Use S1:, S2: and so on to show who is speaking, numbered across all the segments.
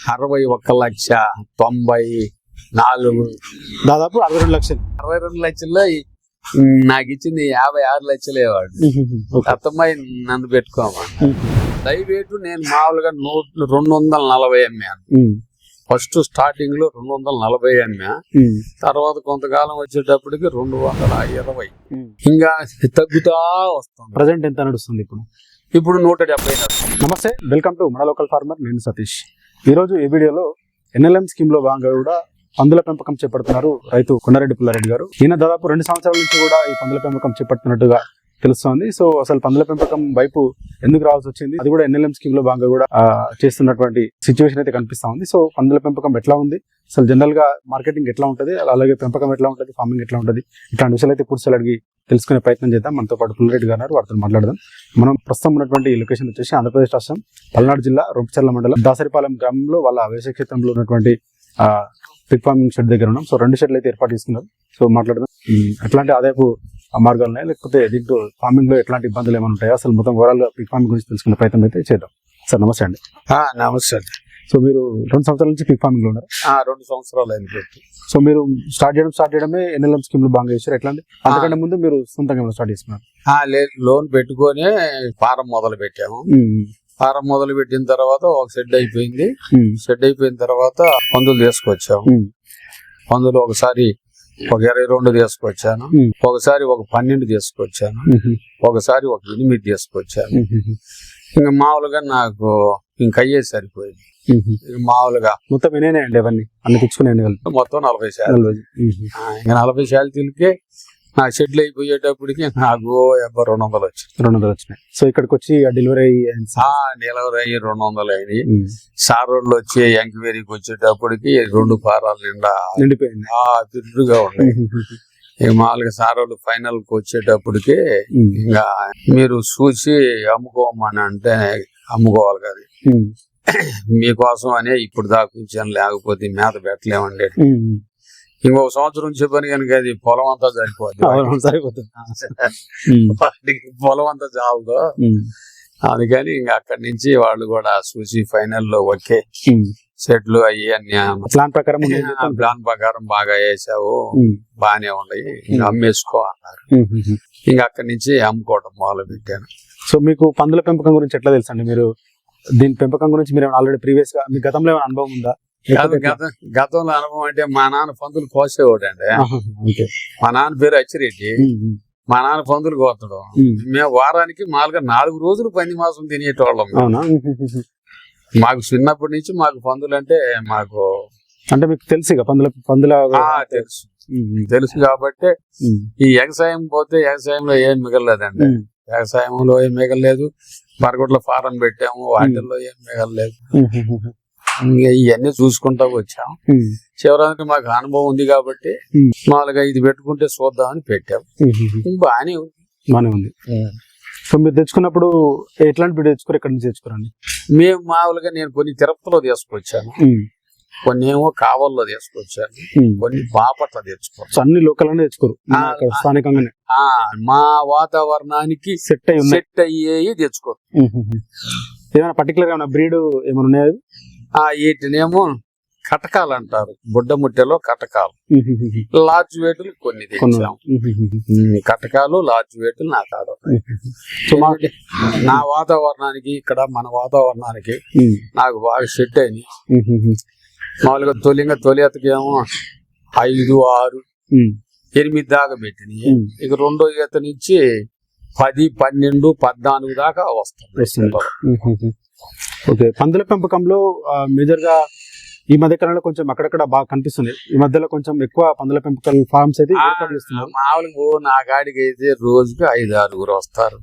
S1: అరవై ఒక్క లక్ష తొంభై నాలుగు.
S2: దాదాపు అరవై రెండు లక్షలు.
S1: అరవై రెండు లక్షల్లో నాకు ఇచ్చింది యాభై ఆరు లక్షలే వాడు. అత్తమ్మాయి నన్ను పెట్టుకోమా దయవేటు నేను మామూలుగా నూ రెండు వందల నలభై అమ్మాను
S2: ఉమ్.
S1: ఫస్ట్ స్టార్టింగ్లో రెండు వందల నలభై అమ్మా
S2: ఉమ్.
S1: తర్వాత కొంతకాలం వచ్చేటప్పటికి రెండు వందల ఇరవై. ఇంకా తగ్గుతా వస్తుంది.
S2: ప్రజెంట్ ఎంత నడుస్తుంది ఇప్పుడు?
S1: ఇప్పుడు నూట డెబ్బై
S2: నమస్తే వెల్కమ్ టు మన లోకల్ ఫార్మర్ నేను సతీష్. ఈ రోజు ఈ వీడియోలో ఎన్ఎల్ఎం స్కీమ్లో భాగంగా కూడా పందుల పెంపకం చేపడుతున్నారు రైతు కొండారెడ్డి పుల్లారెడ్డి గారు. ఈయన దాదాపు రెండు సంవత్సరాల నుంచి కూడా ఈ పందుల పెంపకం చేపడుతున్నట్టుగా తెలుస్తోంది. సో అసలు పందుల పెంపకం వైపు ఎందుకు రావాల్సి వచ్చింది? అది కూడా ఎన్ఎల్ఎం స్కీమ్లో భాగంగా కూడా చేస్తున్నటువంటి సిచ్యువేషన్ అయితే కనిపిస్తా ఉంది. సో పందుల పెంపకం ఎట్లా ఉంది? అసలు జనరల్గా మార్కెటింగ్ ఎట్లా ఉంటది? అలాగే పెంపకం ఎట్లా ఉంటది? ఫార్మింగ్ ఎట్లా ఉంటది? ఇట్లాంటి విషయాలు అయితే పూర్తి అడిగి తెలుసుకునే ప్రయత్నం చేద్దాం. మనతో పాటు పుల్లారెడ్డి గారు ఉన్నారు, వారితో మాట్లాడదాం. మనం ప్రస్తుతం ఉన్నటువంటి ఈ లొకేషన్ వచ్చేసి ఆంధ్రప్రదేశ్ రాష్ట్రం పల్నాడు జిల్లా రూపచర్ల మండలం దాసరిపాలెం గ్రామంలో వాళ్ళ వ్యవసాయ క్షేత్రంలో ఉన్నటువంటి పిక్ ఫార్మింగ్ షెడ్ దగ్గర ఉన్నాం. సో రెండు షెడ్లు అయితే ఏర్పాటు చేసుకున్నారు. సో మాట్లాడదాం. ఎట్లాంటి ఆదాయపు మార్గాలు ఉన్నాయి? లేకపోతే దీంట్లో ఫార్మింగ్లో ఎట్లాంటి ఇబ్బందులు ఏమైనా ఉంటాయో? అసలు మొత్తం ఓవరాల్ పిక్ ఫార్మింగ్ గురించి తెలుసుకునే ప్రయత్నం అయితే చేద్దాం. సార్ నమస్తే అండి.
S1: నమస్తే
S2: సో మీరు రెండు సంవత్సరాల నుంచి పిక్ ఫార్మింగ్లో ఉన్నారు
S1: రెండు సంవత్సరాలు అయింది
S2: సో మీరు స్టార్ట్ చేయడం స్టార్ట్ చేయడమే ఎన్ఎల్ఎం స్కీమ్లో బాగా చేశారు ఎట్లా అంతకంటే ముందు మీరు సొంతంగా స్టార్ట్ చేసుకున్నారు
S1: ఆ, లేదు లోన్ పెట్టుకొని ఫారం మొదలు పెట్టాము. ఫారం మొదలు పెట్టిన తర్వాత ఒక షెడ్ అయిపోయింది. షెడ్ అయిపోయిన తర్వాత పందులు తీసుకొచ్చాము. పందులు ఒకసారి ఒక ఇరవై రెండు తీసుకొచ్చాను. ఒకసారి ఒక పన్నెండు తీసుకొచ్చాను. ఒకసారి ఒక ఎనిమిది తీసుకొచ్చాను. ఇంకా మామూలుగా నాకు ఇంక అయ్యే సరిపోయింది. మామూలుగా.
S2: మొత్తం ఎన్నే అండి అవన్నీ? అన్ని తెచ్చుకునే
S1: మొత్తం నలభై శాతం ఇంకా నలభై శాలతీలకే నా షెడ్లు అయిపోయేటప్పటికి నాకు ఎబ్బ రెండు వందలు వచ్చింది
S2: రెండు వందలు వచ్చినాయి. సో ఇక్కడికి వచ్చి డెలివరీ
S1: డెలివరీ అయ్యి రెండు వందలు అయినాయి.
S2: ఉమ్,
S1: సార్ రోడ్లు వచ్చి ఎంక్వైరీకి వచ్చేటప్పటికి రెండు పారాల నిండా
S2: నిండిపోయింది.
S1: ఆ తిరుగుగా ఉన్నాయి. ఇక మామూలుగా సార్ రోడ్లు ఫైనల్కి వచ్చేటప్పటికి ఇంకా మీరు చూసి అమ్ముకోమని అంటే అమ్ముకోవాలి కదా. మీకోసం అనే ఇప్పుడు దాకా ఉంచాను లేకపోతే మేత పెట్టలేమండి. ఇంకొక సంవత్సరం చెప్పని కనుక అది పొలం అంతా
S2: సరిపోతుంది
S1: వాటికి పొలం అంతా చాలదు. అందుకని ఇంకా అక్కడి నుంచి వాళ్ళు కూడా చూసి ఫైనల్లో ఒకే
S2: ఉమ్.
S1: సెట్లు అయ్యి అన్ని
S2: ప్లాన్ ప్రకారం.
S1: ప్లాన్ ప్రకారం బాగా వేసావు. బాగానే ఉన్నాయి అమ్మేసుకో అన్నారు. ఇంకా అక్కడి నుంచి అమ్ముకోవడం మొదలు పెట్టాను
S2: సో మీకు పందుల పెంపకం గురించి ఎట్లా తెలుసు అండి మీరు? దీని పెంపకం గురించి మీరు ఆల్రెడీ ప్రీవియస్గా మీ గతంలో ఏమైనా అనుభవం ఉందా?
S1: గతంలో అనుభవం అంటే మా నాన్న పందులు కోసేవాడు అండి మా నాన్న పేరు అచ్చిరెడ్డి. మా నాన్న పందులు కోతడు. మేము వారానికి మామూలుగా నాలుగు రోజులు పంది మాసం తినేటోళ్ళం. మాకు చిన్నప్పటి నుంచి మాకు పందులు అంటే మాకు
S2: అంటే మీకు తెలుసు ఇక పందుల పందుల
S1: తెలుసు. తెలుసు కాబట్టి ఈ వ్యవసాయం పోతే వ్యవసాయంలో ఏం మిగలలేదండి. వ్యవసాయంలో ఏం మిగలలేదు. బరగొడ్ల ఫారం పెట్టాము వాటిల్లో ఏం మిగలలేదు. ఇవన్నీ చూసుకుంటా వచ్చాం.
S2: ఉమ్,
S1: చివరికి మాకు అనుభవం ఉంది కాబట్టి. మామూలుగా ఇది పెట్టుకుంటే చూద్దామని పెట్టాం. బాగానే ఉంది.
S2: బానే ఉంది. సో మీరు తెచ్చుకున్నప్పుడు ఎట్లాంటి వీడియో తెచ్చుకోరు? ఎక్కడి నుంచి తెచ్చుకోరండి?
S1: మేము మామూలుగా నేను కొన్ని తిరుపతిలో తీసుకొచ్చాను. కొన్ని ఏమో కావల్లో తీసుకొచ్చాను. కొన్ని బాపట్ల తెచ్చుకోవచ్చు
S2: అన్ని లోకల్ అనే తెచ్చుకోరు. స్థానికంగానే.
S1: మా వాతావరణానికి
S2: సెట్ అయి ఉన్నాయి.
S1: సెట్ అయ్యేవి తెచ్చుకో
S2: ఉమ్, ఉమ్, ఉమ్. ఏమైనా పర్టికులర్ ఏమైనా బ్రీడ్ ఏమైనా ఉన్నాయా
S1: ఆ వీటినేమో కటకాలు అంటారు బుడ్డ ముట్టెలో కటకాలు. లార్జ్ వేటులు కొన్ని తెచ్చాం. కటకాలు లార్జ్ వేటులు నా కాదు
S2: సో మా
S1: నా వాతావరణానికి ఇక్కడ మన వాతావరణానికి నాకు బాగా సెట్ అయింది. మామూలుగా తొలిగా తొలి ఎతకేమో ఐదు ఆరు ఎనిమిది దాకా పెట్టినాయి.
S2: ఉమ్.
S1: ఇక రెండో ఈత నుంచి పది పన్నెండు పద్నాలుగు దాకా వస్తుంది.
S2: ఓకే. పందుల పెంపకంలో మేజర్గా ఈ మధ్య కాలంలో కొంచెం అక్కడక్కడ బాగా కనిపిస్తుంది. ఈ మధ్యలో కొంచెం ఎక్కువ పందుల పెంపకం ఫార్మ్స్ అయితే
S1: ఆ,
S2: ఏర్పాటు చేస్తున్నారు.
S1: మామూలుగా నా కాడికి అయితే రోజుకి ఐదు ఆరుగురు వస్తారు.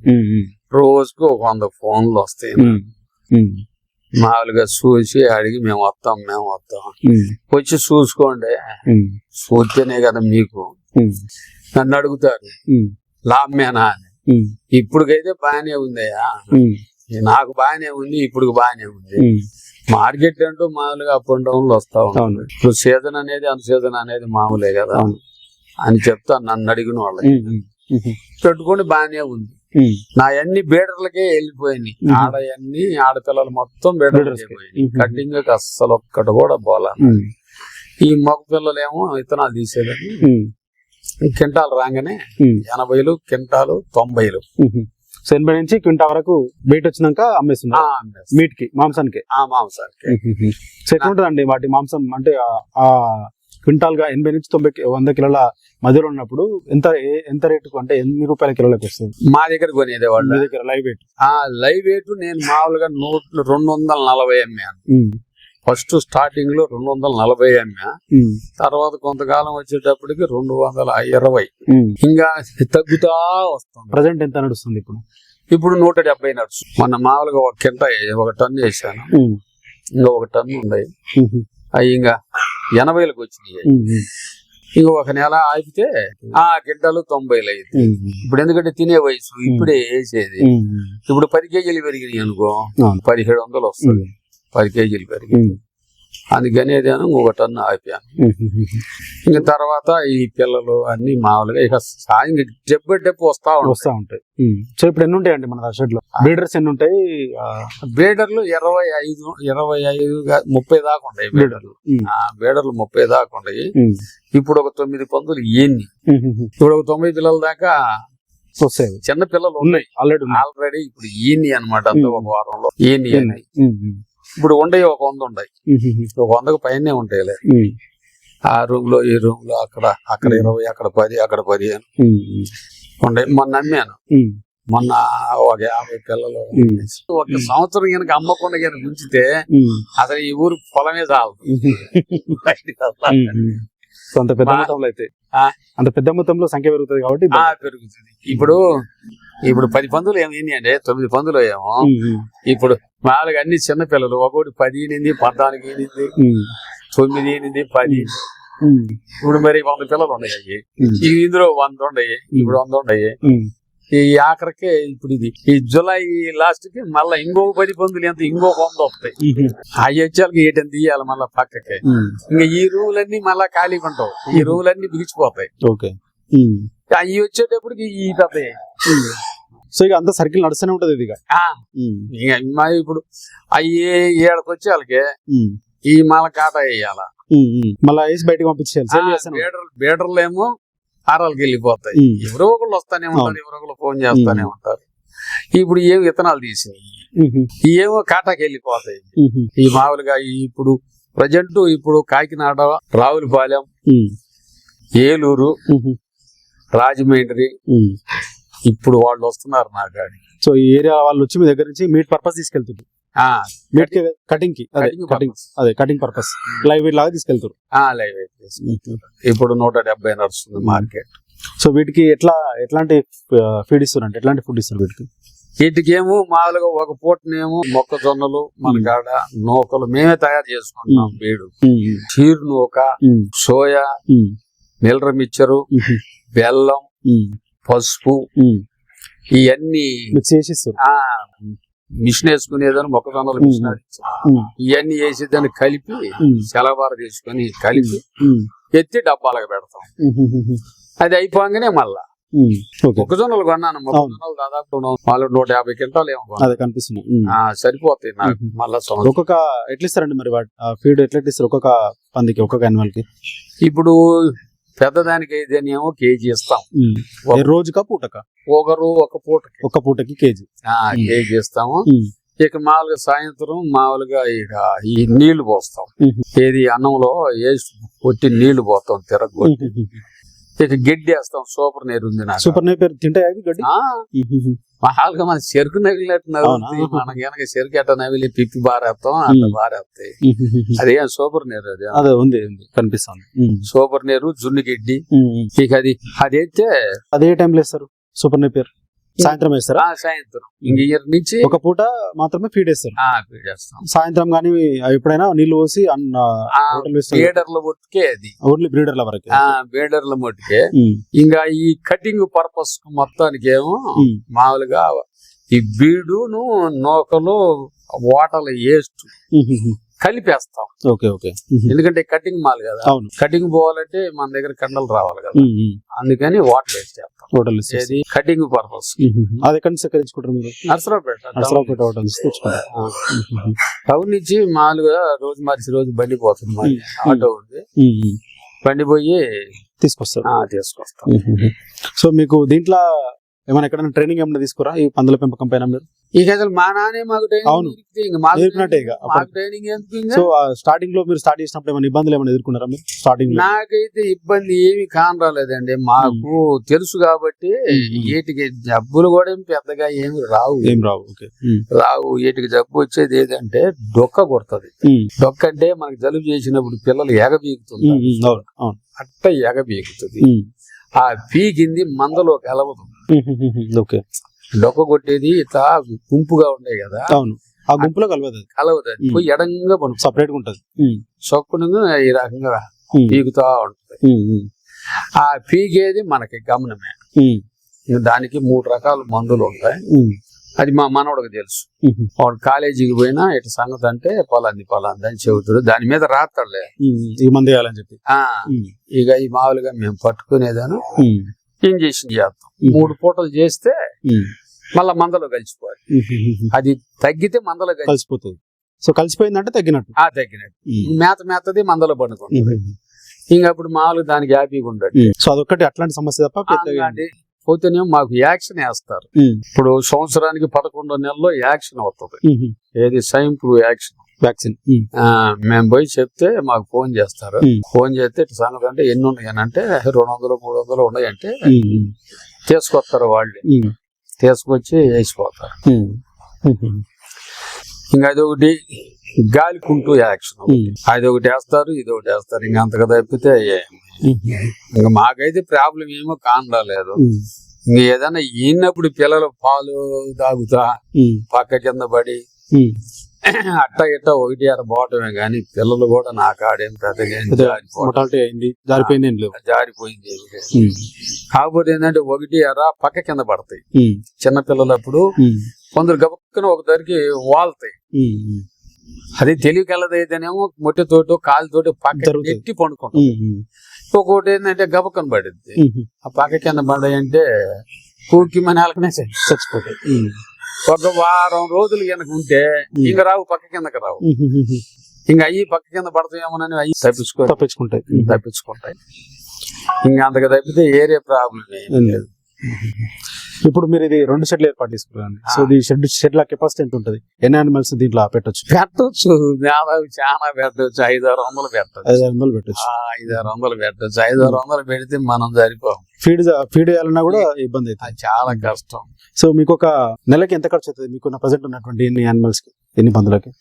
S1: రోజుకు ఒక వంద ఫోన్లు వస్తాయి. మామూలుగా చూసి అడిగి మేము వస్తాం మేము వస్తాం. వచ్చి చూసుకోండి. చూస్తేనే కదా మీకు. నన్ను అడుగుతారు. లాభమేనా అని. ఇప్పుడుకైతే బాగానే ఉందయ్యా. నాకు బాగానే ఉంది ఇప్పుడు బాగానే ఉంది. మార్కెట్ అంటూ మామూలుగా అప్ అండ్ డౌన్లు వస్తా. ఉంటాయి ఇప్పుడు సీజన్ అనేది అన్ సీజన్ అనేది మామూలే కదా. అని చెప్తా నన్ను అడిగిన వాళ్ళకి పెట్టుకొని బాగానే ఉంది. నా అన్ని బీడర్లకే వెళ్ళిపోయినాయి
S2: మ్మ్.
S1: ఆడ అన్ని ఆడపిల్లలు మొత్తం
S2: మ్మ్.
S1: కటింగ్ అస్సలు ఒక్కటి కూడా పోలా. ఈ మగ పిల్లలేమో విత్తనాలు తీసేదని. కింటాలు రాగానే. ఎనభైలు కింటాలు తొంభైలు.
S2: సో ఎనభై నుంచి క్వింటా వరకు వెయిట్ వచ్చినాక అమ్మేస్తున్నారు.
S1: అమ్మేస్తాం.
S2: మీట్కి మాంసానికి.
S1: ఆ మాంసానికి.
S2: సో ఎట్లా ఉంటుందండి వాటి మాంసం? అంటే క్వింటాల్గా ఎనభై నుంచి తొంభై వంద కిలోల మధ్యలో ఉన్నప్పుడు ఎంత ఎంత రేటుకు అంటే ఎన్ని రూపాయల కిలోలకు వస్తుంది?
S1: మా దగ్గర కొనేదే వాళ్ళు
S2: దగ్గర లైవ్ వెయిట్?
S1: ఆ లైవ్ వెయిట్ నేను మామూలుగా నూట రెండు వందల నలభై అమ్మాను ఫస్ట్ స్టార్టింగ్లో రెండు వందల నలభై అమ్మా తర్వాత కొంతకాలం వచ్చేటప్పటికి రెండు వందల ఇరవై ఇంకా తగ్గుతా వస్తుంది.
S2: ప్రజెంట్ ఎంత నడుస్తుంది ఇప్పుడు?
S1: ఇప్పుడు నూట డెబ్బై నడుచు మొన్న మామూలుగా ఒక కింట ఒక టన్ను వేసాను ఇంకా ఒక టన్ను ఉన్నాయి అవి ఇంకా ఎనభైలకు వచ్చినాయి. ఇంకా ఒక నెల ఆపితే ఆ గింటలు తొంభైలు అయింది ఇప్పుడు ఎందుకంటే తినే వయసు ఇప్పుడే వేసేది. ఇప్పుడు పది కేజీలు పెరిగినాయి అనుకో. పదిహేడు వందలు వస్తుంది. పది కేజీలు పెరిగి అందుకని ఏదైనా ఒక టన్ను ఆపాను. ఇంకా తర్వాత ఈ పిల్లలు అన్ని మామూలుగా ఇక సాయం డెబ్బై డెబ్బు వస్తా
S2: వస్తా ఉంటాయి. సో ఇప్పుడు ఎన్ని ఉంటాయండి మన షెడ్లో బ్రీడర్స్ ఎన్ని ఉంటాయి? ఆ,
S1: బీడర్లు ఇరవై ఐదు ఇరవై ఐదు ముప్పై దాకా ఉంటాయి ఆ బీడర్లు ముప్పై దాకా ఉంటాయి. ఇప్పుడు ఒక తొమ్మిది పందులు ఎన్ని. ఇప్పుడు ఒక తొమ్మిది పిల్లల దాకా
S2: వస్తాయి.
S1: చిన్న పిల్లలు
S2: ఉన్నాయి. ఆల్రెడీ
S1: ఆల్రెడీ ఇప్పుడు ఈని అన్నమాట అంత ఒక వారంలో. ఈని ఇప్పుడు ఉండయి ఒక వంద ఉన్నాయి
S2: ఉమ్,
S1: ఒక వందకు పైనే ఉంటాయిలే. ఆ రూమ్లో ఈ రూమ్లో అక్కడ అక్కడ. ఇరవై అక్కడ పది అక్కడ పది అని
S2: ఉమ్, ఉమ్,
S1: ఉండే మొన్న అమ్మాను. మొన్న ఒక యాభై పిల్లలు. ఒక సంవత్సరం కనుక అమ్మకుండా కనుక ఉంచితే అసలు ఈ ఊరు పొలమే చాలు
S2: ఉమ్,
S1: బయటికి అసలు.
S2: ఉమ్, ఉమ్. సో అంత పెద్ద అయితే. అంత పెద్ద మొత్తంలో సంఖ్య పెరుగుతుంది కాబట్టి
S1: పెరుగుతుంది. ఇప్పుడు ఇప్పుడు పది పందులు ఏమి అంటే తొమ్మిది పందులు ఏమో ఇప్పుడు మామూలుగా అన్ని చిన్న పిల్లలు ఒకటి పది ఎనిమిది పద్నాలుగు ఎనిమిది తొమ్మిది ఎనిమిది పది. ఇప్పుడు మరి వంద పిల్లలు ఉన్నాయి. ఇందులో వంద ఉన్నాయి ఇప్పుడు వంద ఉన్నాయి. ఈ ఆఖరికే ఇప్పుడు ఇది. ఈ జులై లాస్ట్కి మళ్ళీ ఇంకొక పది పందులు ఎంత ఇంకొక వంద వస్తాయి. అవి వచ్చేళ్ళకి ఏటని తీయాలి మళ్ళీ పక్కకి. ఇంకా ఈ రూములన్నీ మళ్ళీ ఖాళీగా ఉంటావు. ఈ రూములన్నీ బిగిచిపోతాయి.
S2: ఓకే.
S1: అవి వచ్చేటప్పటికి ఈ పెద్ద
S2: సో ఇక అంత సర్కిల్ నడుస్తూనే ఉంటది ఇది ఇక
S1: ఇక ఇప్పుడు అవి ఏడకి వచ్చే వాళ్ళకి ఈ మళ్ళీ కాటా వేయాల.
S2: మళ్ళా వేసి బయటకు పంపించేయాలి.
S1: బీడర్లు ఏమో ఆరాలకి వెళ్ళిపోతాయి. ఎవరో ఒకళ్ళు వస్తానే ఉంటారు ఎవరో ఒకళ్ళు ఫోన్ చేస్తానే ఉంటారు. ఇప్పుడు ఏం విత్తనాలు తీసినాయి ఏమో కాటాకి వెళ్ళిపోతాయి. ఈ మామూలుగా ఇప్పుడు ప్రజెంట్ ఇప్పుడు కాకినాడ రావులపాలెం ఏలూరు రాజమండ్రి. ఇప్పుడు వాళ్ళు వస్తున్నారు నా గాడి
S2: సో ఈ ఏరియా వాళ్ళు వచ్చి మీ దగ్గర నుంచి మీట్ పర్పస్ తీసుకెళ్తారు
S1: ఆ,
S2: మీట్ కటింగ్కి అదే
S1: cutting
S2: కటింగ్. అదే కటింగ్ పర్పస్ లైవ్ వెయిట్ లాగా తీసుకెళ్తారు
S1: ఆ, తీసుకుంటారు. ఇప్పుడు నూట డెబ్బై నడుస్తుంది మార్కెట్.
S2: సో వీటికి ఎట్లా ఎట్లాంటి ఫీడ్ ఇస్తారు అంటే ఎట్లాంటి ఫుడ్ ఇస్తారు వీటికి?
S1: వీటికేమో మామూలుగా ఒక పూటనేమో మొక్కజొన్నలు మన
S2: ఉమ్.
S1: కాడ నూకలు మేమే తయారు చేసుకుంటున్నాం
S2: ఉమ్.
S1: బీడు చీరు నూక
S2: ఉమ్,
S1: సోయా నిల్ర మిచ్చరు బెల్లం పసుపు. ఇవన్నీ మిషన్ వేసుకునేదని మొక్కజొన్నలు. మిషన్ ఇవన్నీ వేసి దాన్ని కలిపి
S2: ఉమ్,
S1: సెలబార తీసుకొని కలిపి ఎత్తి డబ్బాలకు పెడతాం. అది అయిపోగానే మళ్ళా మొక్కజొన్నలు కొన్నాను. మొక్కజొన్నలు దాదాపు వాళ్ళు నూట యాభై క్వింటాలు ఏమో
S2: కనిపిస్తుంది.
S1: సరిపోతాయి నాకు. మళ్ళా
S2: ఒక్కొక్క ఎట్లా ఇస్తారండి మరి ఫీడ్ ఎట్లా ఇస్తారు? ఒక్కొక్క పందికి ఒక్కొక్క యానిమల్కి?
S1: ఇప్పుడు పెద్దదానికి అయితేనేమో కేజీ ఇస్తాం.
S2: రోజుకా పూటకా?
S1: ఒకరు ఒక పూటకి.
S2: ఒక్క పూటకి కేజీ.
S1: కేజీ ఇస్తాము. ఇక మామూలుగా సాయంత్రం మామూలుగా ఇక ఈ నీళ్ళు పోస్తాం. ఏది అన్నంలో వేసి కొట్టి నీళ్ళు పోస్తాం తిరగ గడ్డి వేస్తాం సూపర్ నీరు ఉంది నాకు
S2: సూపర్ తింటాయా గడ్డి ఉమ్, ఉమ్,
S1: మామూలుగా మన చెరుకు
S2: అవునా?
S1: మనకి కనుక చెరుకు ఎట్ట నవిలి పిప్పి బారేస్తాం అట్లా
S2: ఉమ్.
S1: బారేస్తాయి. అదేం సూపర్ నీరు అది
S2: అదే ఉంది ఉంది కనిపిస్తుంది
S1: సూపర్ నీరు జున్ను గడ్డి. ఇక అది అదైతే
S2: అదే టైంలో వేస్తారు సూపర్ నేపర్ సాయంత్రం వేస్తారా?
S1: సాయంత్రం. ఇంక ఇయర్ నుంచి
S2: ఒక పూట మాత్రమే ఫీడ్ వేస్తారు.
S1: ఫీడ్ చేస్తాం.
S2: సాయంత్రం కానీ ఎప్పుడైనా నీళ్ళు పోసి
S1: బీడర్ల మట్టుకే అది.
S2: ఓన్లీ బ్రీడర్ల వరకు.
S1: ఆ బీడర్ల మట్టుకే ఇంకా ఈ కటింగ్ పర్పస్ మొత్తానికి ఏమో మామూలుగా ఈ బీడును నూకలు ఓటల వేస్ట్ కలిపేస్తాం.
S2: Okay okay.
S1: ఎందుకంటే కటింగ్ మాల్ కదా.
S2: అవును.
S1: కటింగ్ పోవాలంటే మన దగ్గర కండలు రావాలి కదా. అందుకని వాటర్ వేస్ట్ చేస్తాం.
S2: Hotel
S1: cutting purpose.
S2: అది ఎక్కడి నుంచి సేకరించుకుంటారు మీరు?
S1: నర్సరావుపేట
S2: నర్సరావుపేట హోటల్.
S1: టౌన్ నుంచి మామూలుగా రోజు మార్చి రోజు బండి పోతుంది. ఆటో ఉంది. బండి పోయి
S2: తీసుకొస్తారు.
S1: తీసుకొస్తాం.
S2: సో మీకు దీంట్లో ఏమైనా ఎక్కడైనా ట్రైనింగ్ ఏమైనా తీసుకురా ఈ పందుల పెంపకం పైన మీరు?
S1: ఇక అసలు మా నాన్నే మాకు
S2: అవును. నేర్పినట్టే ఇక.
S1: ట్రైనింగ్-?
S2: సో స్టార్టింగ్లో మీరు స్టార్ట్ చేసినప్పుడు ఏమైనా ఇబ్బందులు ఏమైనా ఎదుర్కొన్నారా మీరు? స్టార్టింగ్
S1: నాకైతే ఇబ్బంది ఏమి కానరాలేదండి. మాకు తెలుసు కాబట్టి. వీటికి జబ్బులు కూడా పెద్దగా ఏమి రావు.
S2: ఏం రావు ఓకే.
S1: రావు. వీటికి జబ్బు వచ్చేది ఏదంటే డొక్క కొడుతుంది. డొక్క అంటే మనకి జలుబు చేసినప్పుడు పిల్లలు ఎగబీగుతుంది అట్ట ఎగబీగుతుంది. ఆ పీకింది మందలో కలవదు
S2: ఓకే
S1: డొక్క కొట్టేది ఇట్లా గుంపుగా ఉన్నాయి కదా
S2: అవును ఆ గుంపులో కలవదు
S1: కలవదు అది. పోయి ఎడంగా పడుతుంది
S2: సపరేట్గా ఉంటది ఉమ్.
S1: చొక్కునుగా ఈ రకంగా. పీకుతా ఉంటుంది. ఆ పీకేది మనకి గమనమే దానికి మూడు రకాల మందులు ఉంటాయి. అది మా మనవడికి తెలుసు. వాడు కాలేజీకి పోయినా ఇటు సంగతి అంటే పొలాంది పొలాంది అని చెబుతాడు దాని మీద
S2: ఉమ్. ఈ మంది వేయాలని చెప్పి.
S1: ఇక ఈ మామూలుగా మేము పట్టుకునేదాను. ఇంజక్షన్ చేస్తాం. మూడు పూటలు చేస్తే. మళ్ళా మందలో కలిసిపోవాలి. అది తగ్గితే మందలో కలిసి
S2: కలిసిపోతుంది. సో కలిసిపోయిందంటే తగ్గినట్టు.
S1: ఆ తగ్గినట్టు. మేత మేతది మందలో పండుకుంటుంది. ఇంకా అప్పుడు మామూలుగా దానికి హ్యాపీగా ఉండదు.
S2: సో అదొక్కటి అట్లాంటి సమస్య తప్ప పెద్దగా
S1: అలాంటి పోతేనే మాకు యాక్షన్ వేస్తారు. ఇప్పుడు సంవత్సరానికి పదకొండో నెలలో యాక్షన్ అవుతుంది. ఏది సైన్ ఫ్లూ యాక్షన్.
S2: వ్యాక్సిన్
S1: మేము పోయి చెప్తే మాకు ఫోన్ చేస్తారు. ఫోన్ చేస్తే ఇట్లా సంగతి అంటే ఎన్ని ఉన్నాయి అంటే రెండు వందలు మూడు వందలు ఉన్నాయంటే. తీసుకొస్తారు వాళ్ళు. తీసుకొచ్చి వేసిపోతారు. ఇంకా అది ఒకటి గాలి కుంటూ యాక్షన్. అది ఒకటి వేస్తారు ఇది ఒకటి వేస్తారు ఇంకా అంతగా తప్పితే. ఇంకా మాకైతే ప్రాబ్లం ఏమో కానరాలేదు. ఇంక ఏదైనా ఈనప్పుడు పిల్లలు పాలు తాగుతా. పక్క కింద పడి. అట్ట ఇట్ట ఒకటి అర పోవటమే కానీ పిల్లలు కూడా నా కాడేం పెద్దగా.
S2: మొటాలిటీ అయింది జారిపోయింది
S1: జారిపోయింది. కాకపోతే ఏంటంటే ఒకటి అర పక్క కింద పడతాయి. చిన్న పిల్లలప్పుడు. కొందరు గబుక్కున ఒక దరికి వాళ్తాయి. అది తెలివికలదైతేనేమో మొట్టెతోటి కాలుతోటి పక్క. ఎట్టి పండుకుంటాం. ఇంకొకటి ఏంటంటే గబక్కన పడింది. ఆ పక్క కింద పడాయంటే కూకి మన నెలకనే చచ్చిపోతాయి. ఒక వారం రోజులు కనుక ఉంటే ఇంక రావు పక్క కిందకి రావు. ఇంకా అయ్యి పక్క కింద పడతాయేమోనని అయ్యి తప్పించుకో
S2: తప్పించుకుంటాయి.
S1: తప్పించుకుంటాయి. ఇంకా అంతగా తప్పితే ఏరే ప్రాబ్లం లేదు.
S2: ఇప్పుడు మీరు ఇది రెండు షెడ్లు ఏర్పాటు చేసుకున్నారండి. సో ఈ షెడ్ షెడ్ల కెపాసిటీ ఎంత ఉంటుంది? ఎన్ని అనిమల్స్ దీంట్లో పెట్టొచ్చు?
S1: పెట్టచ్చు. చాలా పెట్టచ్చు. ఐదు ఆరు వందలు పెట్టచ్చు.
S2: ఐదు ఆరు వందలు పెట్టొచ్చు.
S1: ఐదు ఆరు వందలు పెట్టచ్చు. ఐదు ఆరు వందలు పెడితే మనం సరిపోం.
S2: ఫీడ్ ఫీడ్ చేయాలన్నా కూడా ఇబ్బంది అవుతుంది.
S1: చాలా కష్టం.
S2: సో మీకు ఒక నెలకి ఎంత ఖర్చు అవుతుంది? మీకు ప్రజెంట్ ఉన్నటువంటి ఎన్ని అనిమల్స్కి? ఎన్ని పందులకి?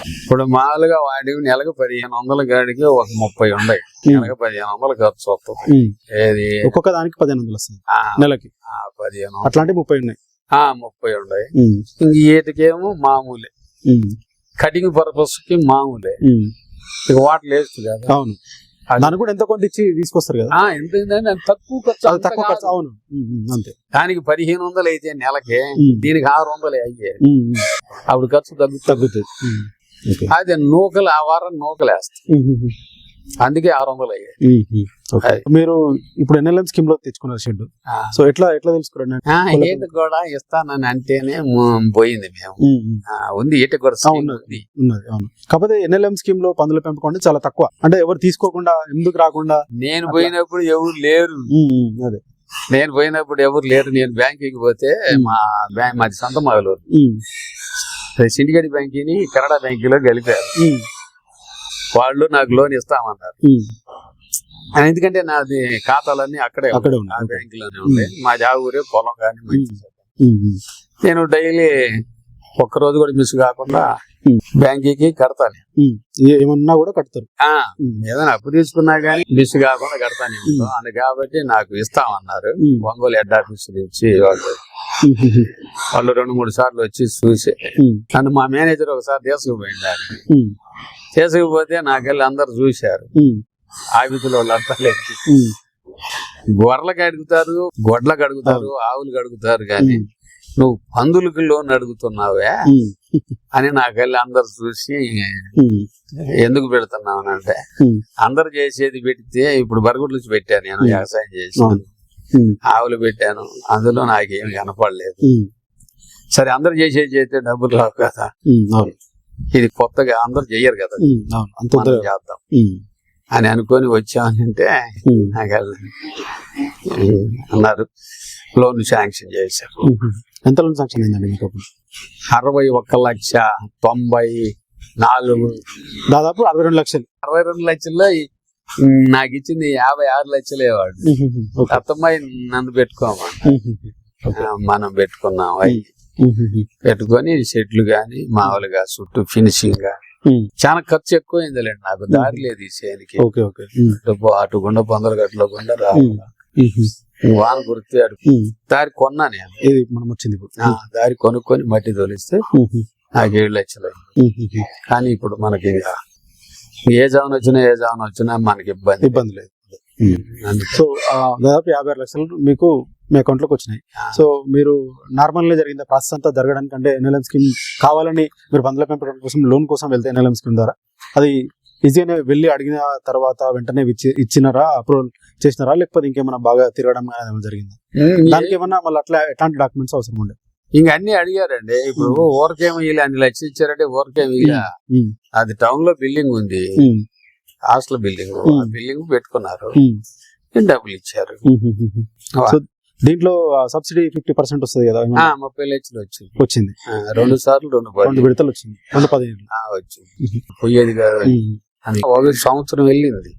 S1: ఇప్పుడు మామూలుగా వాడి నెలకు పదిహేను వందల గాడికి ఒక ముప్పై ఉన్నాయి నెలకు పదిహేను వందలు ఖర్చు వస్తుంది. ఏది?
S2: ఒక్కొక్క దానికి పదిహేను వందలు వస్తుంది. నెలకి.
S1: ఆ, పదిహేను
S2: అట్లాంటి ముప్పై ఉన్నాయి.
S1: ఆ, ముప్పై ఉన్నాయి ఇంక ఏటికేమో మామూలే. కటింగ్ పర్పస్కి మామూలే ఇక వాటర్ వేస్ట్ కదా.
S2: అవును. దానికి కూడా ఎంతో కొంత ఇచ్చి తీసుకొస్తారు కదా?
S1: ఆ, ఎంత తక్కువ ఖర్చు
S2: తక్కువ ఖర్చు. అవును. అంతే.
S1: దానికి పదిహేను వందలు అయితే నెలకి దీనికి ఆరు వందలు అయ్యే. అప్పుడు ఖర్చు తగ్గుతుంది.
S2: తగ్గుతుంది.
S1: అది నూకలు ఆ వారం
S2: ఉమ్.
S1: అందుకే ఆరు వందలు అయ్యాయి.
S2: మీరు ఇప్పుడు ఎన్ఎల్ఎం స్కీమ్లో తెచ్చుకున్నారు షెడ్. సో ఎట్లా ఎట్లా తెలుసుకున్నారు
S1: ఆ, ఈట కూడా ఇస్తానని అంటేనే పోయింది మేము. ఉంది ఈట కూడా
S2: ఉన్నది. ఉన్నది అవును. కాకపోతే ఎన్ఎల్ఎం స్కీమ్లో పందుల పెంపకం చాలా తక్కువ. అంటే ఎవరు తీసుకోకుండా ఎందుకు రాకుండా?
S1: నేను పోయినప్పుడు ఎవరు లేరు.
S2: అదే.
S1: నేను పోయినప్పుడు ఎవరు లేరు. నేను బ్యాంకుకి పోతే మా బ్యాంక్ మాది సొంత మొదలు సిండికేట్ బ్యాంకీని కన్నడ బ్యాంకులో కలిపారు
S2: ఉమ్,
S1: వాళ్ళు నాకు లోన్ ఇస్తామన్నారు. ఎందుకంటే నాది ఖాతాలన్నీ అక్కడే
S2: అక్కడే
S1: ఉన్నాయి. ఆ. బ్యాంకులోనే ఉన్నాయి. మా జాగూరే పొలం కానీ నేను డైలీ ఒక్క రోజు కూడా మిస్ కాకుండా. బ్యాంకీకి కడతాను.
S2: ఏమన్నా కూడా కడతారు.
S1: ఏదైనా అప్పు తీసుకున్నా కానీ మిస్ కాకుండా కడతాను. అని కాబట్టి నాకు ఇస్తామన్నారు. ఒంగోలు హెడ్ ఆఫీస్ నుంచి వాళ్ళు. వాళ్ళు రెండు మూడు సార్లు వచ్చి చూసి నన్ను మా మేనేజర్ ఒకసారి తీసుకుపోయింది తీసుకుపోతే నాకెళ్ళి అందరు చూశారు. ఆఫీసులో వాళ్ళు లేదు గొర్రెలకు అడుగుతారు గొడ్లకు అడుగుతారు ఆవులకు అడుగుతారు కానీ. నువ్వు పందులకి లోన్ అడుగుతున్నావే అని నాకు వెళ్ళి అందరు చూసి ఎందుకు పెడుతున్నావు అని అంటే అందరు చేసేది పెడితే ఇప్పుడు బరుగుడ్లు పెట్టాను నేను. వ్యవసాయం చేసి
S2: అవును. ఉమ్,
S1: ఆవులు పెట్టాను అందులో నాకేం కనపడలేదు. సరే అందరు చేసేది చేస్తే డబ్బులు రావు కదా. ఇది కొత్తగా అందరు చెయ్యరు కదా. చేద్దాం. అని అనుకొని వచ్చానంటే
S2: ఉమ్,
S1: నాకు అన్నారు. లోన్ శాంక్షన్ చేశారు.
S2: ఎంత లోన్ సాంక్షన్ అయిందండి మీకు
S1: అరవై ఒక్క లక్ష తొంభై నాలుగు.
S2: దాదాపు అరవై రెండు లక్షలు.
S1: అరవై రెండు లక్షల్లో నాకు ఇచ్చింది యాభై ఆరు లక్షలే వాడు. అత్తమ్మాయి నన్ను పెట్టుకోమా. మనం పెట్టుకున్నాం అవి. పెట్టుకొని చెట్లు గాని మామూలుగా చుట్టూ ఫినిషింగ్గా
S2: ఉమ్,
S1: చాలా ఖర్చు ఎక్కువైందిలేండి. నాకు దారి లేదు ఈ డబ్బు అటు గుండా పొందర గట్లో గుండా వాన కురితే అటు. దారి కొన్నా నేను.
S2: ఇది మనం వచ్చింది
S1: దారి కొనుక్కొని మట్టి తొలిస్తే నాకు ఏడు లక్షలు కానీ ఇప్పుడు మనకి ఏ జావన వచ్చినా ఏ జావన వచ్చినా మనకి ఇబ్బంది.
S2: ఇబ్బంది లేదు. సో దాదాపు యాభై లక్షలు మీకు మీ అకౌంట్లోకి వచ్చినాయి. సో మీరు నార్మల్గా జరిగిన ప్రాసెస్ అంతా జరగడానికి అంటే ఎన్ఎల్ఎం స్కీమ్ కావాలని మీరు పందుల పెంపకం కోసం లోన్ కోసం వెళ్తే ఎన్ఎల్ఎం స్కీమ్ ద్వారా అది ఈజీగానే వెళ్ళి అడిగిన తర్వాత వెంటనే ఇచ్చి ఇచ్చినారా అప్రూవల్ చేసినారా లేకపోతే ఇంకేమైనా బాగా తిరగడం అనేది ఏమైనా జరిగిందా? దానికి ఏమన్నా మళ్ళీ అట్లా ఎట్లాంటి డాక్యుమెంట్స్ అవసరం ఉండే?
S1: ఇంక అన్ని అడిగారండి. ఇప్పుడు ఊరకేమో వీళ్ళు అన్ని లక్షలు ఇచ్చారంటే వీళ్ళ
S2: ఉమ్,
S1: అది టౌన్లో బిల్డింగ్ ఉంది. Hostel building. బిల్డింగ్ పెట్టుకున్నారు. డబ్బులు ఇచ్చారు.
S2: దీంట్లో సబ్సిడీ ఫిఫ్టీ పర్సెంట్ వస్తుంది కదా?
S1: ముప్పై లక్షలు వచ్చింది.
S2: వచ్చింది.
S1: రెండు సార్లు రెండు
S2: రెండు విడతలు వచ్చింది. రెండు పదిహేను
S1: వచ్చింది. పోయేది కాదు. సంవత్సరం వెళ్ళింది.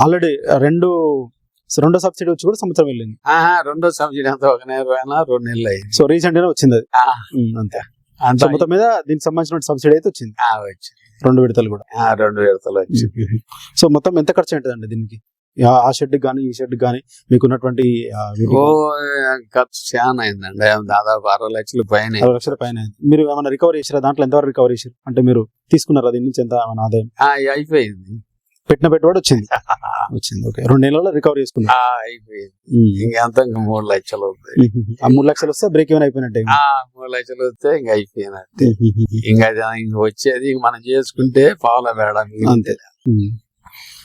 S2: ఆల్రెడీ రెండు రెండో సబ్సిడీ వచ్చి కూడా సంవత్సరం వెళ్ళింది.
S1: రెండో సబ్సిడీ అంతా ఒక నెల రెండు నెలలు అయింది.
S2: సో రీసెంట్ గానే వచ్చింది అది. అంతే.
S1: అంతా
S2: మొత్తం మీద దీనికి సంబంధించిన సబ్సిడీ అయితే వచ్చింది.
S1: వచ్చింది.
S2: రెండు విడతలు కూడా.
S1: రెండు విడతలు వచ్చింది.
S2: సో మొత్తం ఎంత ఖర్చు ఉంటుందండి దీనికి? ఆ- షెడ్ కానీ ఈ షెడ్ కానీ మీకు ఉన్నటువంటి
S1: ఓ ఖర్చు చాలా అయిందండి. దాదాపు అరవై లక్షలు పైన.
S2: అరవై లక్షల పైన. మీరు ఏమైనా రికవరీ చేసారా దాంట్లో ఎంతవరకు రికవరీ చేశారు? అంటే మీరు తీసుకున్నారా? దీని నుంచి ఎంత ఏమైనా ఆదాయం?
S1: అయిపోయింది.
S2: పెట్టిన పెట్టుబడి వచ్చింది. వచ్చింది. ఓకే. రెండు నెలల్లో రికవరీ
S1: అయిపోయింది. ఇంకెంత ఇంకా మూడు లక్షలు అవుతాయి
S2: ఆ మూడు లక్షలు వస్తే బ్రేక్ ఏమైనా అయిపోయినట్టే.
S1: ఆ మూడు లక్షలు వస్తే ఇంకా అయిపోయినట్టే. ఇంకా వచ్చేది మనం చేసుకుంటే పావుల వేడ
S2: అంతే.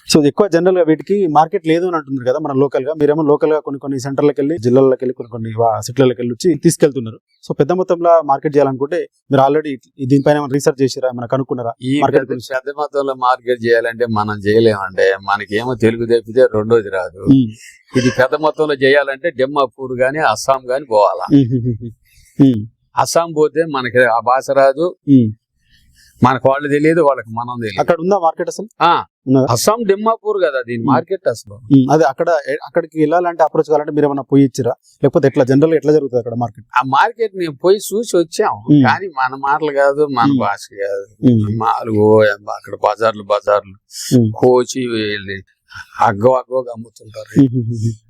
S2: సో ఎక్కువ జనరల్గా వీటికి మార్కెట్ లేదు అని అంటున్నారు కదా మన లోకల్గా మీరేమో లోకల్గా కొన్ని కొన్ని సెంటర్లకు వెళ్ళి జిల్లాలకు వెళ్ళి కొన్ని కొన్ని సిటీలకు వెళ్ళి వచ్చి తీసుకెళ్తున్నారు సో పెద్ద మొత్తంలో మార్కెట్ చేయాలనుకుంటే మీరు ఆల్రెడీ దీనిపైన రీసెర్చ్ చేసిరా ఏమైనా కనుక్కున్నారా
S1: ఈ
S2: మార్కెట్
S1: పెద్ద
S2: గురించి.
S1: పెద్ద మొత్తంలో మార్కెట్ చేయాలంటే మనం చేయలేమంటే మనకేమో తెలుగు తప్పితే రెండోది రాదు. ఇది పెద్ద మొత్తంలో చేయాలంటే జమ్మాపూర్ గాని అస్సాం గాని పోవాలా. అస్సాం పోతే మనకి ఆ భాష రాదు. మనకు వాళ్ళు తెలియదు వాళ్ళకి మనం తెలియదు
S2: అక్కడ ఉందా మార్కెట్ అసలు?
S1: అస్సాం డిమ్మాపూర్ కదా దీని. మార్కెట్ అసలు.
S2: అదే అక్కడ అక్కడికి వెళ్ళాలంటే అప్రోచ్ కావాలంటే మీరు ఏమైనా పోయి ఇచ్చిరా? లేకపోతే ఎట్లా జనరల్ ఎట్లా జరుగుతుంది అక్కడ మార్కెట్
S1: ఆ మార్కెట్ని పోయి చూసి వచ్చాం. కానీ మన మాటలు కాదు మన. భాష కాదు. మాలుగు అక్కడ బజార్లు బజార్లు. కోచి వెళ్ళి అగ్గో అగ్గో అమ్ముతుంటారు.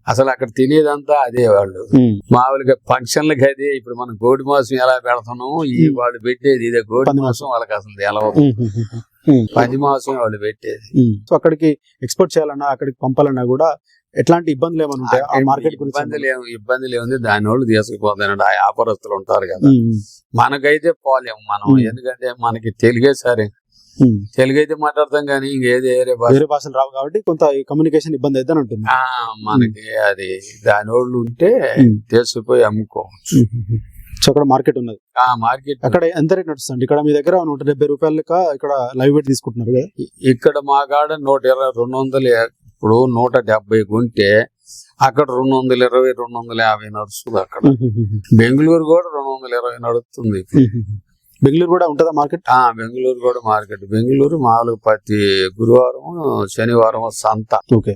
S1: అసలు అక్కడ తినేదంతా అదే వాళ్ళు. మామూలుగా ఫంక్షన్లకి అదే ఇప్పుడు మనం గోడి మాంసం ఎలా పెడతాము ఈ. వాళ్ళు పెట్టేది ఇదే గోడి మాంసం. వాళ్ళకి అసలు తెలవదు పంది మాంసం వాళ్ళు పెట్టేది.
S2: సో అక్కడికి ఎక్స్పోర్ట్ చేయాలన్నా అక్కడికి పంపాలన్నా కూడా ఎట్లాంటి ఇబ్బందులు ఏమైనా ఉంటాయి? ఆ మార్కెట్
S1: ఇబ్బందులు ఏమి ఇబ్బందులు ఏముంది దాని వాళ్ళు తీసుకుపోతానండి ఆ వ్యాపారస్తులు ఉంటారు కదా. మనకైతే పోలేము మనం. ఎందుకంటే మనకి తెలుగే సరే. తెలుగు అయితే మాట్లాడతాం కానీ ఇంకేది వేరే భాష.
S2: వేరే భాషలు రావు కాబట్టి కొంత కమ్యూనికేషన్ ఇబ్బంది అయితే ఉంటుంది
S1: మనకి అది దాని వాళ్ళు ఉంటే. తీసుకుపోయి అమ్ముకోవచ్చు.
S2: సో అక్కడ మార్కెట్ ఉన్నది.
S1: ఆ మార్కెట్
S2: అక్కడ ఎంత రేట్ నడుస్తుంది? ఇక్కడ మీ దగ్గర నూట డెబ్బై రూపాయలక ఇక్కడ లైవ్ వెయిట్ తీసుకుంటున్నారు కదా?
S1: ఇక్కడ మా కాడ నూట ఇరవై రెండు వందలు ఇప్పుడు నూట డెబ్బై కొంటే అక్కడ రెండు వందల ఇరవై రెండు వందల యాభై నడుస్తుంది అక్కడ. బెంగళూరు కూడా రెండు వందల ఇరవై నడుస్తుంది.
S2: బెంగళూరు కూడా ఉంటుందా మార్కెట్?
S1: ఆ బెంగళూరు కూడా మార్కెట్. బెంగళూరు మామూలుగా ప్రతి గురువారం శనివారం సంత.
S2: ఓకే.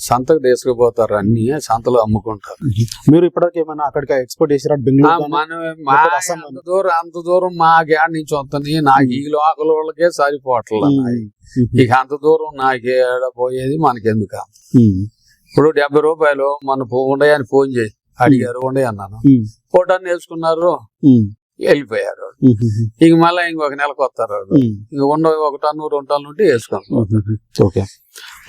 S1: సంతకు తీసుకుపోతారు అన్ని సంతలో అమ్ముకుంటారు.
S2: మీరు ఇప్పటివరకు ఏమైనా అక్కడికి ఎక్స్పోర్ట్ చేసిరా బెంగళూరు
S1: అంత దూరం అంత దూరం మా గ్యాడ్ నుంచి వస్తుంది. నాకు ఈ లోకల్ వాళ్ళకే సరిపోవట్లేదు. ఇక అంత దూరం నాకే ఏడ పోయేది మనకెందుకు. ఇప్పుడు డెబ్బై రూపాయలు మన అని ఫోన్ చేసి అడిగారు ఉండే అన్నాను. ఫోటోని వేసుకున్నారు
S2: ఉమ్.
S1: వెళ్ళిపోయారు. ఇంక మళ్ళీ ఇంకొక నెలకు వస్తారు. ఇంక ఉన్న ఒక టన్ను రెండు టన్ను ఉంటే వేసుకుంటారు.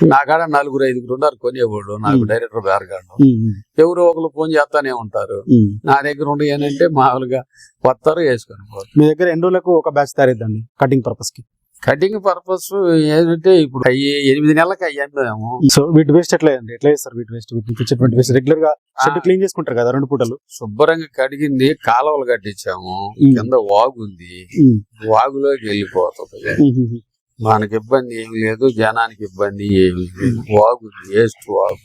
S1: నా కాడ నలుగురు ఐదుగురు ఉన్నారు కొనేవాళ్ళు. నాకు. డైరెక్టర్ బేరగాడు ఎవరు ఒకరు ఫోన్ చేస్తానే ఉంటారు. నా దగ్గర ఉండి ఏంటంటే మామూలుగా వస్తారు వేసుకొని
S2: మీ దగ్గర ఎన్ని రోజులకు ఒక బ్యాచ్ తయారైద్దండి కటింగ్ పర్పస్కి
S1: కటింగ్ పర్పస్ ఏంటంటే ఇప్పుడు అయ్యి ఎనిమిది నెలలకి అయ్యాము
S2: సో వీటి వేస్ట్ ఎట్లా అయ్యండి ఎట్లా చేస్తారు వీటి వేస్ట్ వీటి వేస్ట్ రెగ్యులర్గా షెడ్ క్లీన్ చేసుకుంటారు కదా రెండు పూటలు.
S1: శుభ్రంగా కడిగింది కాలువలు కట్టించాము. కింద వాగు ఉంది. వాగులోకి వెళ్ళిపోతుంది. మనకి ఇబ్బంది ఏమి లేదు జనానికి ఇబ్బంది ఏమి లేదు. వాగు వేస్ట్ వాగు.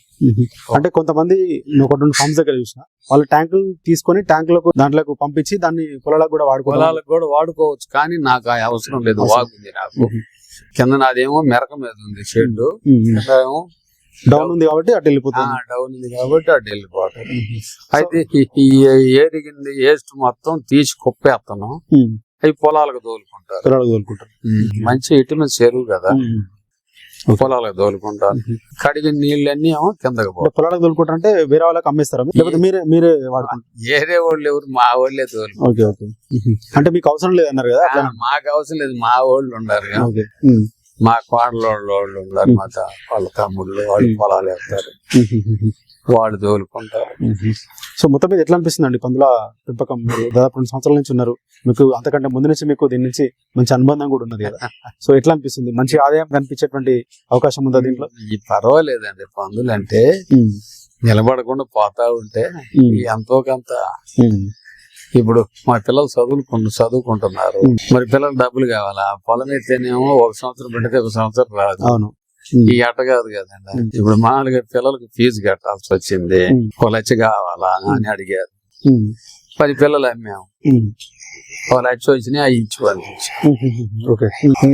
S2: అంటే కొంతమంది నేను ఒక రెండు ఫార్మ్స్ దగ్గర చూసిన వాళ్ళు ట్యాంకులు తీసుకొని ట్యాంకులకు దాంట్లోకి పంపించి దాన్ని పొలాలకు కూడా వాడుకోవాలి
S1: పొలాలకు కూడా వాడుకోవచ్చు కానీ నాకు ఆ అవసరం లేదు
S2: అవసరం.
S1: వాగు ఉంది నాకు కింద నాదేమో మెరక మీద ఉంది షెడ్ ఏమో
S2: డౌన్ ఉంది కాబట్టి అటు వెళ్ళిపోతుంది.
S1: డౌన్ ఉంది కాబట్టి అటు వెళ్ళిపోతాం
S2: ఉమ్.
S1: అయితే ఈ- ఏరిగింది వేస్ట్ మొత్తం తీసి కుప్పేస్తాను. అవి పొలాలకు తోలుకుంటారు.
S2: పొలాలకు తోలుకుంటారు.
S1: మంచి ఇటు మీద చెరువు కదా. పొలాలకు తోలుకుంటారు. కడిగిన నీళ్ళన్నీ ఏమో కిందకి పోతాయి.
S2: పొలాలకు తోలుకుంటారు అంటే వేరే వాళ్ళకి అమ్మేస్తారా? లేకపోతే మీరే మీరే వాడుకుంటారు?
S1: ఏరే వాళ్ళు ఎవరు మా వాళ్ళే తోలు
S2: ఓకే ఓకే. అంటే మీకు అవసరం లేదన్నారు కదా? అట్లా
S1: మాకు అవసరం లేదు. మా వాళ్ళు ఉండారు కదా. మా కోడల వాళ్ళు ఉన్నారు మా వాళ్ళ తమ్ముళ్ళు వాళ్ళు పొలాలు వేస్తారు. వాళ్ళు తోలుకుంటారు.
S2: సో మొత్తం మీద ఎట్లా అనిపిస్తుంది అండి పందుల పెంపకం? మీరు దాదాపు రెండు సంవత్సరాల నుంచి ఉన్నారు. మీకు అంతకంటే ముందు నుంచి మీకు దీని నుంచి మంచి అనుబంధం కూడా ఉన్నది కదా. సో ఎట్లా అనిపిస్తుంది? మంచి ఆదాయం కనిపించేటువంటి అవకాశం ఉందా దీంట్లో?
S1: ఈ పర్వాలేదండి. పందులు అంటే నిలబడకుండా పోతా ఉంటే ఎంతో కొంత ఇప్పుడు మా పిల్లలు చదువుకుంటు చదువుకుంటున్నారు. మరి పిల్లలు డబ్బులు కావాలా? పొలం అయితేనేమో ఒక సంవత్సరం పెడితే ఒక సంవత్సరం రాదు.
S2: అవును.
S1: ఈ అట్ట కాదు కదండి. ఇప్పుడు మామూలుగా పిల్లలకి ఫీజు కట్టాల్సి వచ్చింది. లక్ష కావాలా అని అడిగారు. పది పిల్లలు అమ్మాము లక్ష వచ్చినాయి అవి ఇచ్చి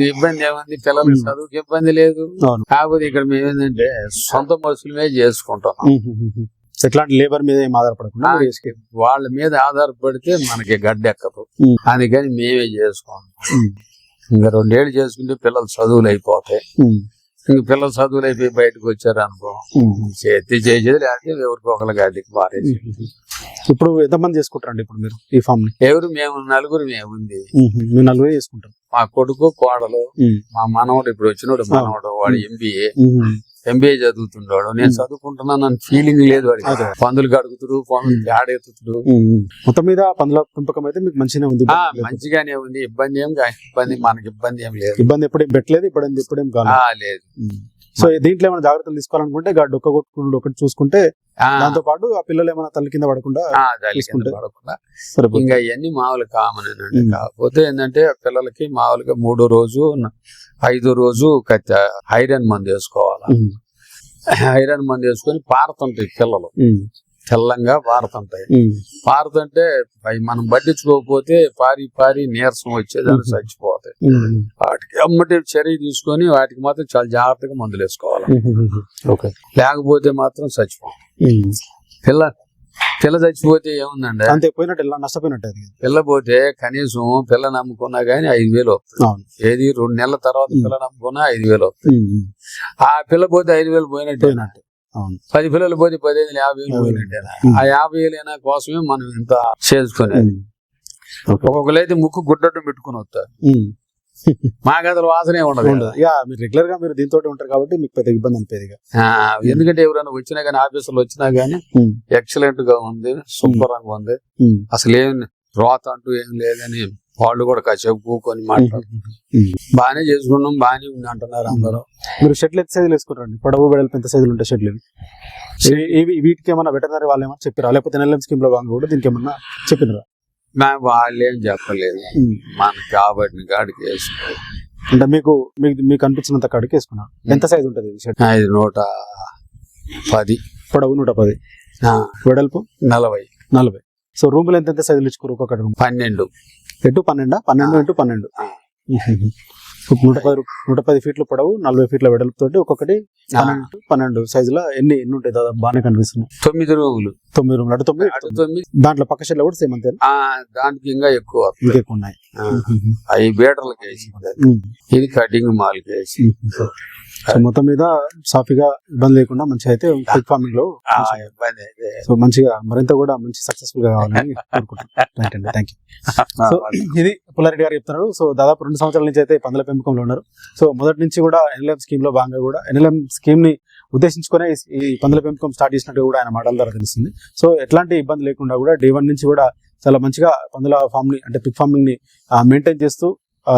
S1: ఇబ్బంది ఏముంది? పిల్లలకి
S2: ఉమ్.
S1: చదువుకి ఇబ్బంది లేదు. కాకపోతే ఇక్కడ మేము ఏంటంటే సొంత మనుషులమే చేసుకుంటున్నాం.
S2: ఎట్లాంటి లేబర్ మీద ఏం ఆధారపడకుండా
S1: వాళ్ళ మీద ఆధారపడితే మనకి గడ్డెక్కదు. అందుకని మేమే చేసుకుంటాం. ఇంకా రెండేళ్ళు చేసుకుంటే పిల్లలు చదువులు అయిపోతాయి. ఇంక పిల్లలు చదువులు అయిపోయి బయటకు వచ్చారు అనుకో.
S2: ఉమ్.
S1: చేతి చేసేది లేకపోతే ఎవరికి ఒకరి గడ్డికి మారేది
S2: ఇప్పుడు ఎంతమంది చేసుకుంటారండి ఇప్పుడు మీరు ఈ ఫామ్ని
S1: ఎవరు మేము నలుగురు మేము ఉంది
S2: మీరు నలుగురే చేసుకుంటారు.
S1: మా కొడుకు కోడలు. మా మనవడు ఇప్పుడు వచ్చినోడు మనవడు వాడు ఎంబీఏ. ఎంబీఏ చదువుతున్నాడు నేను చదువుకుంటున్నాను అని ఫీలింగ్ లేదు వాడికి. పందులు కడుగుతుడు పందులు జాడెత్తుతుడు
S2: ఉమ్. మొత్తం మీద పందుల పెంపకం అయితే మీకు మంచిగానే ఉంది.
S1: మంచిగానే ఉంది. ఇబ్బంది ఏం ఇబ్బంది మనకి ఇబ్బంది ఏం లేదు.
S2: ఇబ్బంది ఎప్పుడేం పెట్టలేదు ఇప్పుడు ఇప్పుడేం కాదు
S1: లేదు.
S2: సో దీంట్లో ఏమైనా జాగ్రత్తలు తీసుకోవాలనుకుంటే గా డొక్క కొట్టుకుని ఒకటి చూసుకుంటే దాంతో పాటు ఆ పిల్లలు ఏమైనా తల్లి కింద పడకుండా.
S1: పడకుండా ఇంకా ఇవన్నీ మామూలు కామన్ అండి. కాకపోతే ఏంటంటే పిల్లలకి మామూలుగా మూడో రోజు ఐదో రోజు ఐరన్ మందు వేసుకోవాలి. ఐరన్ మందు వేసుకొని పారుతుంటాయి పిల్లలు. తెల్లంగా పారుతుంటాయి. పారుతుంటే అవి మనం పట్టించుకోకపోతే పారి పారి నీరసం వచ్చేదాన్ని. చచ్చిపోతాయి. వాటికి అమ్మటి చర్య తీసుకొని వాటికి మాత్రం చాలా జాగ్రత్తగా మందులు వేసుకోవాలి. లేకపోతే మాత్రం చచ్చిపోతాం
S2: ఉమ్.
S1: పిల్ల పిల్ల చచ్చిపోతే ఏముందండి?
S2: అంతే పోయినట్టు ఇలా నష్టపోయినట్టు
S1: పిల్ల పోతే కనీసం పిల్ల నమ్ముకున్నా గానీ ఐదు వేలు ఏది రెండు నెలల తర్వాత. పిల్ల నమ్ముకున్నా ఐదు వేలు. ఆ పిల్ల పోతే ఐదు వేలు పోయినట్టు.
S2: పోయినట్టు.
S1: పది పిల్లలు పోతే పదిహేను యాభై వేలు
S2: ఉమ్.
S1: ఆ యాభై వేలు అయినా కోసమే మనం ఇంత చేసుకునేది. అయితే ముక్కు గుడ్డట్టు పెట్టుకుని వస్తారు. మాకు అసలు వాసనే ఉండదు
S2: ఇక మీరు రెగ్యులర్గా మీరు దీంతో ఉంటారు కాబట్టి మీకు పెద్ద ఇబ్బంది అనిపేది
S1: ఎందుకంటే ఎవరైనా వచ్చినా గానీ ఆఫీసులు వచ్చినా గానీ. ఎక్సలెంట్గా ఉంది సూపర్గా ఉంది. అసలు ఏం రోత అంటూ ఏం లేదని వాళ్ళు కూడా కాసేపు కూకొని మాట్లాడు. బాగానే చేసుకున్నాం బాగానే ఉంది అంటున్నారు అందరూ.
S2: మీరు షెడ్లు ఎంత సైజులు వేసుకుంటారండి? పొడవు వెడల్పు ఎంత సైజులు ఉంటాయి షెడ్లు ఇవి? వీటికి ఏమన్నా వెటనరీ వాళ్ళు ఏమన్నా చెప్పారా? లేకపోతే నెల స్కీమ్లో భాగంగా కూడా దీనికి ఏమన్నా చెప్పినారా?
S1: మేము వాళ్ళు ఏం చెప్పలేదు. మనకి కాబట్టి గాడికి వేసుకో.
S2: అంటే మీకు మీకు మీకు అనిపించినంత కాడికి వేసుకున్నారు ఎంత సైజు ఉంటుంది ఇది షెడ్
S1: ఐదు నూట పది.
S2: పొడవు నూట పది.
S1: ఆ,
S2: వెడల్పు?
S1: నలభై.
S2: నలభై. సో రూములు ఎంత ఎంత సైజులు ఇచ్చుకోరు ఒక్కొక్కటి రూమ్?
S1: పన్నెండు.
S2: ఎటు పన్నెండా? పన్నెండు ఇంటూ పన్నెండు. నూట పది నూట పది ఫీట్ల పొడవు నలభై ఫీట్ల వెడల్పు తోటి ఒక్కొక్కటి పన్నెండు పన్నెండు సైజులో ఎన్ని ఎన్ని ఉంటాయి దాదాపు? బాగానే కనిపిస్తున్నాయి.
S1: తొమ్మిది రూములు.
S2: తొమ్మిది రూములు. అటు తొమ్మిది తొమ్మిది. దాంట్లో పక్క షెడ్లో కూడా సేమ్ అంతే
S1: దానికి ఇంకా ఎక్కువ.
S2: ఇంకెక్కువ ఉన్నాయి
S1: అవి బీటర్లకి
S2: ఉమ్.
S1: ఇది కటింగ్ మాల్కి వేసి
S2: సో మొత్తం మీద సాఫీగా ఇబ్బంది లేకుండా మంచిగా అయితే పిగ్
S1: ఫార్మింగ్లో
S2: సో మంచిగా మరింత కూడా మంచి సక్సెస్ఫుల్గా కావాలని కోరుకుంటున్నాను. అండి. థ్యాంక్ యూ సో ఇది పుల్లారెడ్డి గారు చెప్తున్నారు. సో దాదాపు రెండు సంవత్సరాల నుంచి అయితే పందుల నమ్మకంలో పెంపకంలో ఉన్నారు సో మొదటి నుంచి కూడా ఎన్ఎల్ఎం స్కీమ్లో భాగంగా కూడా ఎన్ఎల్ఎం స్కీమ్ని ఉద్దేశించుకునే ఈ- పందుల పెంపకం స్టార్ట్ చేసినట్టు కూడా ఆయన మాటల ద్వారా తెలుస్తుంది సో ఎట్లాంటి ఇబ్బంది లేకుండా కూడా డే వన్ నుంచి కూడా చాలా మంచిగా పందుల ఫామ్ని అంటే పిక్ ఫార్మింగ్ని మెయింటైన్ చేస్తూ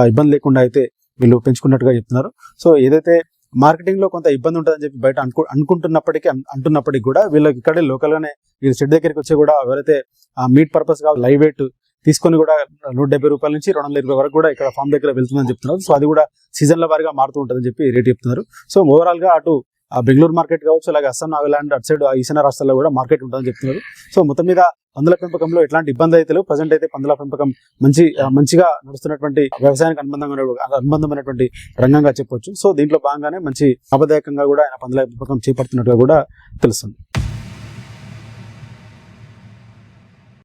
S2: ఇబ్బంది లేకుండా అయితే వీళ్ళు పెంచుకున్నట్టుగా చెప్తున్నారు సో ఏదైతే మార్కెటింగ్లో కొంత ఇబ్బంది ఉంటుందని చెప్పి బయట అనుకు అనుకుంటున్నప్పటికీ అంటున్నప్పటికీ కూడా వీళ్ళకి ఇక్కడే లోకల్గానే వీళ్ళు షెడ్ దగ్గరికి వచ్చి కూడా ఎవరైతే మీట్ పర్పస్గా లైవ్ వెయిట్ తీసుకొని కూడా నూట డెబ్బై రూపాయల నుంచి రెండు వందల ఇరవై వరకు కూడా ఇక్కడ ఫామ్ దగ్గర వెళ్తుందని చెప్తున్నారు. సో అది కూడా సీజన్ల వారిగా మారుతూ ఉంటుందని చెప్పి రేట్ చెప్తున్నారు. సో ఓవరాల్గా అటు బెంగళూరు మార్కెట్ కావచ్చు అలాగే అస్సాం నాగాలాండ్ అటు సైడ్ ఈశాన్య రాష్ట్రాల్లో కూడా మార్కెట్ ఉంటుందని చెప్తున్నారు. సో మొత్తం మీద పందుల పెంపకంలో ఎట్లాంటి ఇబ్బంది అయితే లేవు. ప్రజెంట్ అయితే పందుల పెంపకం మంచి మంచిగా నడుస్తున్నటువంటి వ్యవసాయానికి అనుబంధంగా అనుబంధమైనటువంటి రంగంగా చెప్పొచ్చు. సో దీంట్లో భాగంగానే మంచి లాభదాయకంగా కూడా ఆయన పందుల పెంపకం చేపడుతున్నట్టుగా కూడా తెలుస్తుంది.